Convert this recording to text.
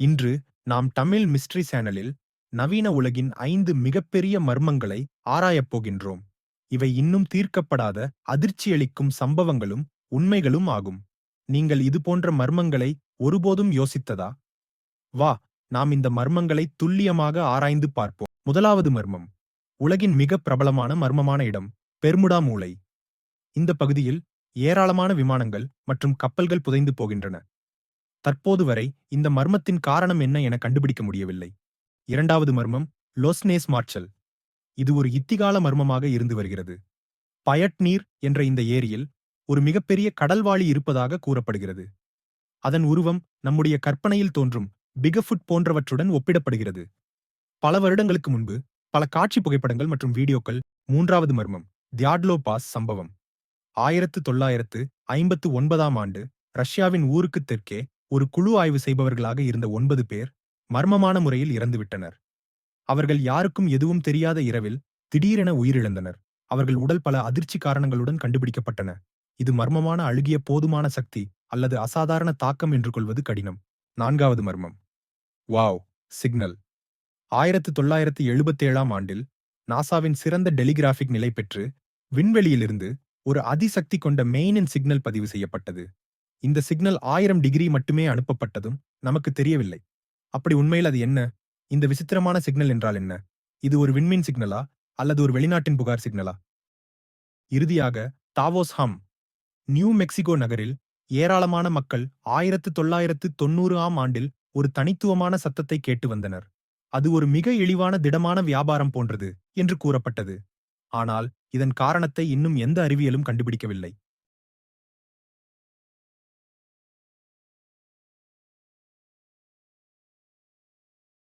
இன்று நாம் தமிழ் மிஸ்ட்ரி சேனலில் நவீன உலகின் ஐந்து மிகப்பெரிய மர்மங்களை ஆராயப் போகின்றோம். இவை இன்னும் தீர்க்கப்படாத அதிர்ச்சியளிக்கும் சம்பவங்களும் உண்மைகளும் ஆகும். நீங்கள் இதுபோன்ற மர்மங்களை ஒருபோதும் யோசித்ததா? வா நாம் இந்த மர்மங்களை துல்லியமாக ஆராய்ந்து பார்ப்போம். முதலாவது மர்மம் உலகின் மிக பிரபலமான மர்மமான இடம் பெர்முடா மூலை இந்த பகுதியில் ஏராளமான விமானங்கள் மற்றும் கப்பல்கள் புதைந்து போகின்றன. தற்போது வரை இந்த மர்மத்தின் காரணம் என்ன என கண்டுபிடிக்க முடியவில்லை. இரண்டாவது மர்மம் லோஸ்னேஸ் மார்ச்சல் இது ஒரு இத்திகால மர்மமாக இருந்து வருகிறது. பயட்நீர் என்ற இந்த ஏரியில் ஒரு மிகப்பெரிய கடல்வாளி இருப்பதாக கூறப்படுகிறது. அதன் உருவம் நம்முடைய கற்பனையில் தோன்றும் பிகஃபுட் போன்றவற்றுடன் ஒப்பிடப்படுகிறது. பல வருடங்களுக்கு முன்பு பல காட்சி புகைப்படங்கள் மற்றும் வீடியோக்கள் மூன்றாவது மர்மம் தியாட்லோ பாஸ் சம்பவம். ஆயிரத்து தொள்ளாயிரத்து ஐம்பத்து ஒன்பதாம் ஆண்டு ரஷ்யாவின் ஊருக்கு தெற்கே ஒரு குழு ஆய்வு செய்பவர்களாக இருந்த ஒன்பது பேர் மர்மமான முறையில் இறந்துவிட்டனர். அவர்கள் யாருக்கும் எதுவும் தெரியாத இரவில் திடீரென உயிரிழந்தனர். அவர்கள் உடல் பல அதிர்ச்சி காரணங்களுடன் கண்டுபிடிக்கப்பட்டன. இது மர்மமான அழுகிய போதுமான சக்தி அல்லது அசாதாரண தாக்கம் என்று கொள்வது கடினம். நான்காவது மர்மம். வாவ்! சிக்னல். ஆயிரத்து தொள்ளாயிரத்து எழுபத்தேழாம் ஆண்டில் நாசாவின் சிறந்த டெலிகிராஃபிக் நிலை பெற்று விண்வெளியிலிருந்து ஒரு அதிசக்தி கொண்ட மெயினின் சிக்னல் பதிவு செய்யப்பட்டது. இந்த சிக்னல் ஆயிரம் டிகிரி மட்டுமே அனுப்பப்பட்டதும் நமக்கு தெரியவில்லை. அப்படி உண்மையில் அது என்ன? இந்த விசித்திரமான சிக்னல் என்றால் என்ன? இது ஒரு விண்மீன் சிக்னலா? அல்லது ஒரு வெளிநாட்டின் புகார் சிக்னலா? இறுதியாக தாவோஸ் ஹம் நியூ மெக்சிகோ நகரில் ஏராளமான மக்கள் ஆயிரத்து தொள்ளாயிரத்து தொன்னூறு ஆம் ஆண்டில் ஒரு தனித்துவமான சத்தத்தை கேட்டு வந்தனர். அது ஒரு மிக இழிவான திடமான வியாபாரம் போன்றது என்று கூறப்பட்டது. ஆனால் இதன் காரணத்தை இன்னும் எந்த அறிவியலும் கண்டுபிடிக்கவில்லை.